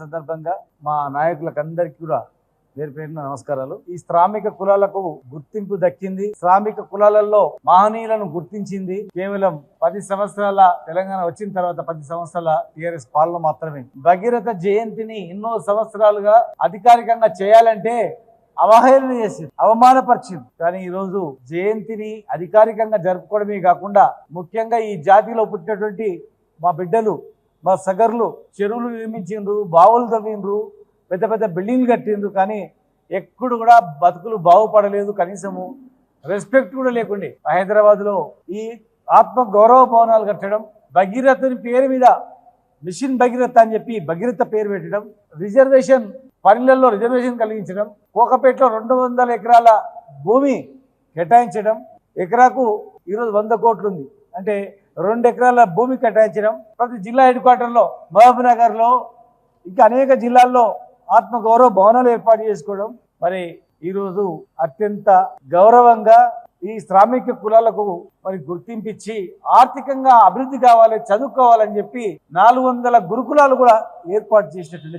సందర్భంగా మా నాయకులకందరికీ కూడా పేరు పేరున నమస్కారాలు. ఈ శ్రామిక కులాలకు గుర్తింపు దక్కింది. శ్రామిక కులాలలో మహనీయులను గుర్తించింది. కేవలం పది సంవత్సరాల తెలంగాణ వచ్చిన తర్వాత పది సంవత్సరాల టిఆర్ఎస్ పాలన మాత్రమే. భగీరథ జయంతిని ఎన్నో సంవత్సరాలుగా అధికారికంగా చేయాలంటే అవహేళన చేసింది అవమానపరిచింది. కానీ ఈరోజు జయంతిని అధికారికంగా జరుపుకోవడమే కాకుండా ముఖ్యంగా ఈ జాతిలో పుట్టినటువంటి మా బిడ్డలు మా సగర్లు చెరువులు నిర్మించిండ్రు బావులు తవ్విండ్రు పెద్ద పెద్ద బిల్డింగ్లు కట్టిండ్రు కానీ ఎక్కడు కూడా బతుకులు బాగుపడలేదు కనీసము. రెస్పెక్ట్ కూడా లేకుండే. హైదరాబాద్లో ఈ ఆత్మ గౌరవ భవనాలు కట్టడం భగీరథుని పేరు మీద మిషన్ భగీరథ అని చెప్పి భగీరథ పేరు పెట్టడం రిజర్వేషన్ పనులలో రిజర్వేషన్ కలిగించడం కోకపేటలో రెండు వందల ఎకరాల భూమి కేటాయించడం ఎకరాకు ఈరోజు వంద కోట్లు ఉంది అంటే రెండు ఎకరాల భూమి కేటాయించడం ప్రతి జిల్లా హెడ్ క్వార్టర్లో మహబూబ్నగర్లో ఇంకా అనేక జిల్లాల్లో ఆత్మగౌరవ భవనాలు ఏర్పాటు చేసుకోవడం. మరి ఈరోజు అత్యంత గౌరవంగా ఈ శ్రామిక కులాలకు మరి గుర్తింపిచ్చి ఆర్థికంగా అభివృద్ధి కావాలి చదువుకోవాలని చెప్పి నాలుగు వందల గురుకులాలు కూడా ఏర్పాటు చేసినటువంటి